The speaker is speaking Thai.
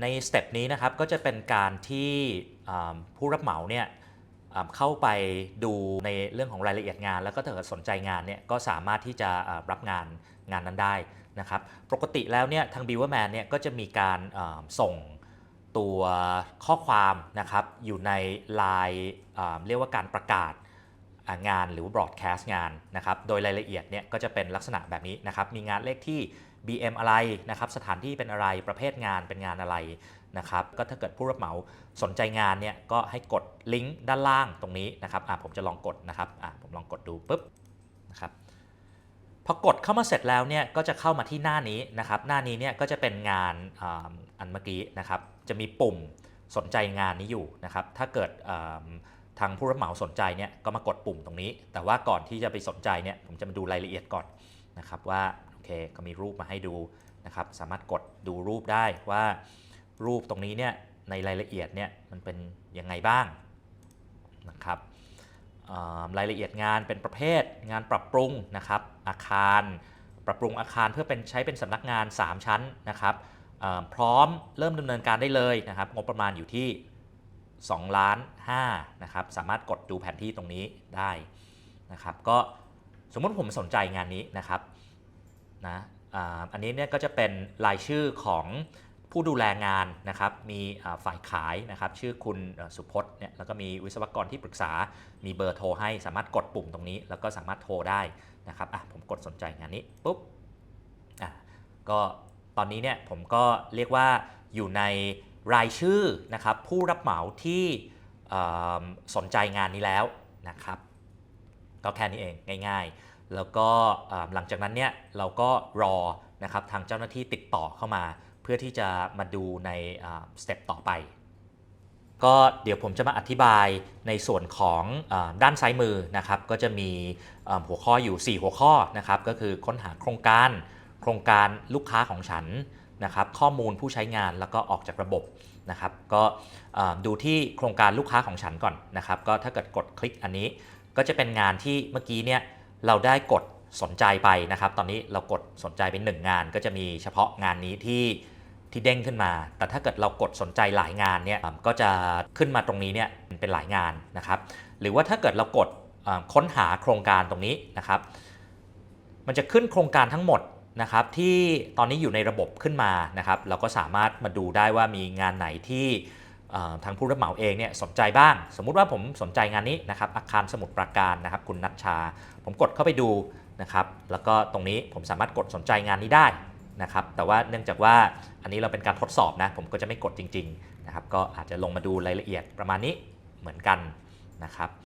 ในสเต็ปนี้นะครับก็จะเป็นการที่ผู้รับเหมาเนี่ยเข้าไปดูในเรื่องของรายละเอียดงาน แล้วก็ถ้าเกิดสนใจงานเนี่ยก็สามารถที่จะรับงานงานนั้นได้นะครับปกติแล้วเนี่ยทาง b ิว w แมนเนี่ยก็จะมีการส่งตัวข้อความนะครับอยู่ในไลน์เรียกว่าการประกาศ งานหรือ broadcast งานนะครับโดยรายละเอียดเนี่ยก็จะเป็นลักษณะแบบนี้นะครับมีงานเลขที่ BM อะไรนะครับสถานที่เป็นอะไรประเภทงานเป็นงานอะไรนะครับก็ถ้าเกิดผู้รับเหมาสนใจงานเนี่ยก็ให้กดลิงก์ด้านล่างตรงนี้นะครับอะผมจะลองกดนะครับอะผมลองกดดูปุ๊บนะครับพอกดเข้ามาเสร็จแล้วเนี่ยก็จะเข้ามาที่หน้านี้นะครับหน้านี้เนี่ยก็จะเป็นงานอ,อันเมื่อกี้นะครับจะมีปุ่มสนใจงานนี้อยู่นะครับถ้าเกิด ทางผู้รับเหมาสนใจเนี่ยก็มากดปุ่มตรงนี้ แต่ว่าก่อนที่จะไปสนใจเนี่ยผมจะมาดูรายละเอียดก่อนนะครับว่าโอเคก็มีรูปมาให้ดูนะครับสามารถกดดูรูปได้ว่า รูปตรงนี้เนี่ยในรายละเอียดเนี่ยมันเป็นยังไงบ้างนะครับรายละเอียดงานเป็นประเภทงานปรับปรุงนะครับอาคาร ปรับปรุงอาคารเพื่อเป็นใช้เป็นสำนักงาน 3 ชั้นนะครับพร้อมเริ่มดำเนินการได้เลยนะครับงบประมาณอยู่ที่ 2ล้าน5นะครับสามารถกดดูแผนที่ตรงนี้ได้นะครับก็สมมติผมสนใจงานนี้นะครับนะอันนี้เนี่ยก็จะเป็นรายชื่อของผู้ดูแลงานนะครับ มีฝ่ายขายนะครับ ชื่อคุณสุพจน์เนี่ย แล้วก็มีวิศวกรที่ปรึกษา มีเบอร์โทรให้ สามารถกดปุ่มตรงนี้ แล้วก็สามารถโทรได้นะครับ อะ ผมกดสนใจงานนี้ ปุ๊บ อะ ก็ตอนนี้เนี่ยผมก็เรียกว่าอยู่ใน รายชื่อนะครับผู้รับเหมาที่สนใจงานนี้แล้วนะครับก็แค่นี้เองง่าย ๆ แล้วก็หลังจากนั้นเนี่ยเราก็รอนะครับทางเจ้าหน้าที่ติดต่อเข้ามา เพื่อที่จะมาดูในสเต็ปต่อไป ก็เดี๋ยวผมจะมาอธิบายในส่วนของอด้านซ้ายมือนะครับ ก็จะมีหัวข้ออยู่ 4 หัวข้อนะครับ ก็คือค้นหาโครงการ โครงการลูกค้าของฉัน นะครับข้อมูลผู้ใช้งานแล้วก็ออกจากระบบนะครับก็ดูที่โครงการลูกค้าของฉันก่อนนะครับก็ถ้าเกิดกดคลิกอันนี้ ก็จะเป็นงานที่เมื่อกี้เนี่ยเราได้กดสนใจไปนะครับ ตอนนี้เรากดสนใจเป็นหนึ่งงาน ก็จะมีเฉพาะงานนี้ที่ที่เด้งขึ้นมา แต่ถ้าเกิดเรากดสนใจหลายงานเนี่ยก็จะขึ้นมาตรงนี้เนี่ยเป็นหลายงานนะครับ หรือว่าถ้าเกิดเรากดค้นหาโครงการตรงนี้นะครับ มันจะขึ้นโครงการทั้งหมด นะครับที่ตอนนี้อยู่ในระบบขึ้นมานะครับเราก็สามารถมาดูได้ว่ามีงานไหนที่ทางผู้รับเหมาเองเนี่ยสนใจบ้าง สมมุติว่าผมสนใจงานนี้นะครับอาคารสมุดปราการนะครับ คุณนัชชา ผมกดเข้าไปดูนะครับแล้วก็ตรงนี้ผมสามารถกดสนใจงานนี้ได้นะครับแต่ว่าเนื่องจากว่าอันนี้เราเป็นการทดสอบนะผมก็จะไม่กดจริงๆนะครับก็อาจจะลงมาดูรายละเอียดประมาณนี้เหมือนกันนะครับ